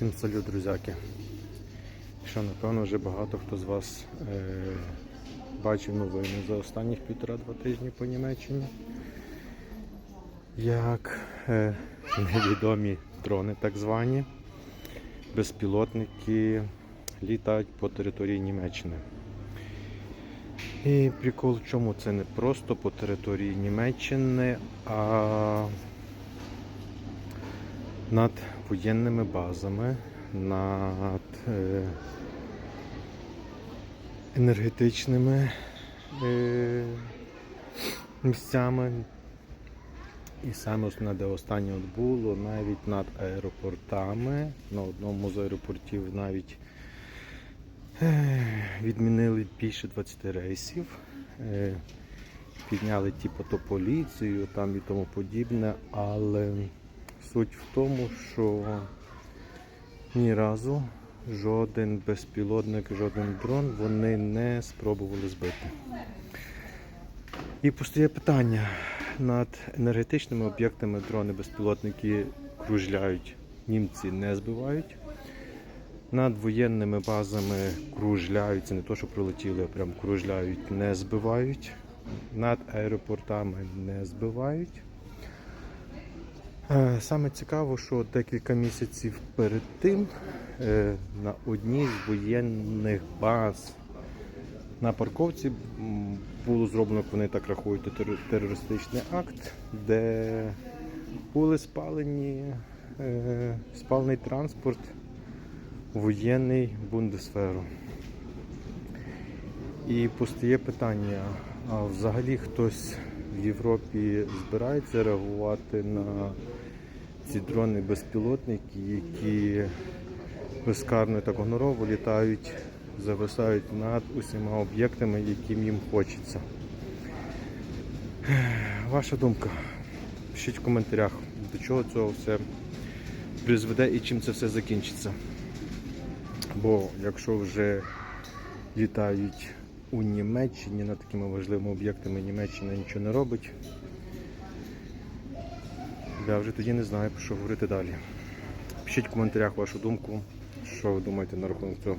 Всім салют, друзяки. Що, напевно, вже багато хто з вас е, бачив новини за останніх півтора-два тижні по Німеччині. Як е, невідомі дрони, так звані, безпілотники літають по території Німеччини. І прикол в чому це не просто по території Німеччини, а над воєнними базами, над е, енергетичними е, місцями. І саме основне, де останнє от було, навіть над аеропортами. На одному з аеропортів навіть е, відмінили більше 20 рейсів. Підняли типу то поліцію там і тому подібне, але суть в тому, що ні разу жоден безпілотник, жоден дрон вони не спробували збити. І постає питання над енергетичними об'єктами дрони безпілотники кружляють, німці не збивають. Над воєнними базами кружляють, це не то, що прилетіли, а прям кружляють, не збивають. Над аеропортами не збивають. Е, Саме цікаво, що декілька місяців перед тим е, на одній з воєнних баз на парковці було зроблено, як вони так рахують, терористичний акт, де були спалені е, спалений транспорт воєнний бундесферу. І постає питання, а взагалі хтось в Європі збирається реагувати на ці дрони безпілотники, які безкарно і так гонорово літають, зависають над усіма об'єктами, яким їм хочеться. Ваша думка? Пишіть в коментарях, до чого цього все призведе і чим це все закінчиться. Бо якщо вже літають у Німеччині над такими важливими об'єктами, Німеччина нічого не робить. Я вже тоді не знаю, про що говорити далі. Пишіть в коментарях вашу думку, що ви думаєте на рахунок цього.